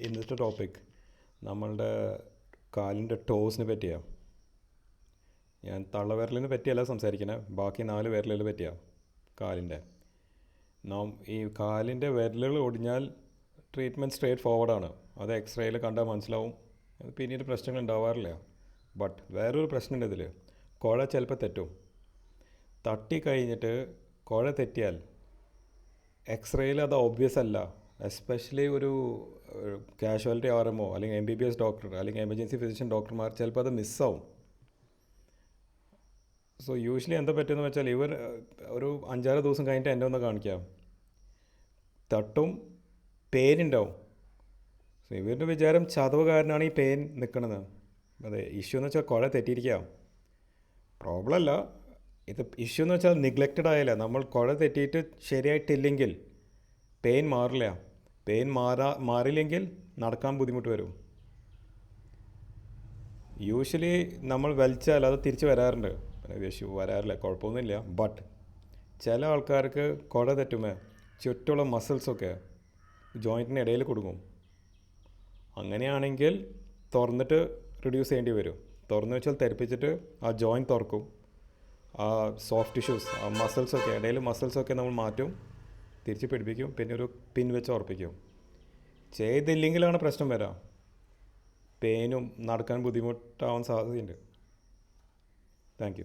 ഇന്നത്തെ ടോപ്പിക് നമ്മളുടെ കാലിന്റെ ടോസിനെ പറ്റിയാ. ഞാൻ തള്ളവിരലിനെ പറ്റിയല്ല സംസാരിക്കുന്നത് ബാക്കി നാല് വിരലുകൾ പറ്റിയാ കാലിന്റെ. നാം ഈ കാലിന്റെ വിരലുകൾ ഒടിഞ്ഞാൽ ട്രീറ്റ്മെന്റ് സ്ട്രേറ്റ് ഫോർവേഡാണ് അത് എക്സ്റേയിൽ കണ്ടാൽ മനസ്സിലാവും. പിന്നീട് പ്രശ്നങ്ങൾ ഉണ്ടാവാറില്ല. ബട്ട് വേറൊരു പ്രശ്നമുണ്ട് ഇതിൽ കുഴ ചിലപ്പോൾ തെറ്റും. തട്ടി കഴിഞ്ഞിട്ട് കുഴ തെറ്റിയാൽ എക്സ്റേയിൽ അത് ഒബ്വിയസ് അല്ല. എസ്പെഷ്യലി ഒരു കാഷ്വാലിറ്റി ആർ എമ്മോ അല്ലെങ്കിൽ M B B S doctor അല്ലെങ്കിൽ എമർജൻസി ഫിസിഷ്യൻ ഡോക്ടർമാർ ചിലപ്പോൾ അത് മിസ്സാവും. സോ യൂഷ്വലി എന്താ പറ്റുമെന്ന് വെച്ചാൽ ഇവർ ഒരു അഞ്ചാറ് ദിവസം കഴിഞ്ഞിട്ട് എന്റെ ഒന്ന് കാണിക്കാം. തട്ടും പെയിനുണ്ടാവും സോ ഇവരുടെ വിചാരം ചതവ് കാരനാണ് ഈ പെയിൻ നിൽക്കുന്നത്. അതെ ഇഷ്യൂ എന്ന് വെച്ചാൽ കുഴ തെറ്റിയിരിക്കാം. പ്രോബ്ലം അല്ല ഇത് ഇഷ്യൂ എന്ന് വെച്ചാൽ നിഗ്ലക്റ്റഡ് ആയല്ല നമ്മൾ കുഴ തെറ്റിയിട്ട് ശരിയായിട്ടില്ലെങ്കിൽ പെയിൻ മാറില്ല. പെയിൻ മാറാ മാറിയില്ലെങ്കിൽ നടക്കാൻ ബുദ്ധിമുട്ട് വരും. യൂഷ്വലി നമ്മൾ വലിച്ചാൽ അത് തിരിച്ച് വരാറുണ്ട്. ഇഷ്യൂ വരാറില്ല കുഴപ്പമൊന്നുമില്ല. ബട്ട് ചില ആൾക്കാർക്ക് കുട തെറ്റുമേ ചുറ്റുള്ള മസിൽസൊക്കെ ജോയിന്റിന് ഇടയിൽ കൊടുക്കും അങ്ങനെയാണെങ്കിൽ തുറന്നിട്ട് റിഡ്യൂസ് ചെയ്യേണ്ടി വരും. തുറന്നു വെച്ചാൽ തെറിപ്പിച്ചിട്ട് ആ ജോയിന്റ് തുറക്കും. ആ സോഫ്റ്റ് ടിഷ്യൂസ് ആ മസിൽസൊക്കെ ഇടയിൽ മസിൽസൊക്കെ നമ്മൾ മാറ്റും. തിരിച്ച് പിടിപ്പിക്കും പിന്നെ ഒരു പിൻ വെച്ച് ഉറപ്പിക്കും. ചെയ്തില്ലെങ്കിലാണ് പ്രശ്നം വരാം. പെയിനും നടക്കാൻ ബുദ്ധിമുട്ടാവാൻ സാധ്യതയുണ്ട്. Thank you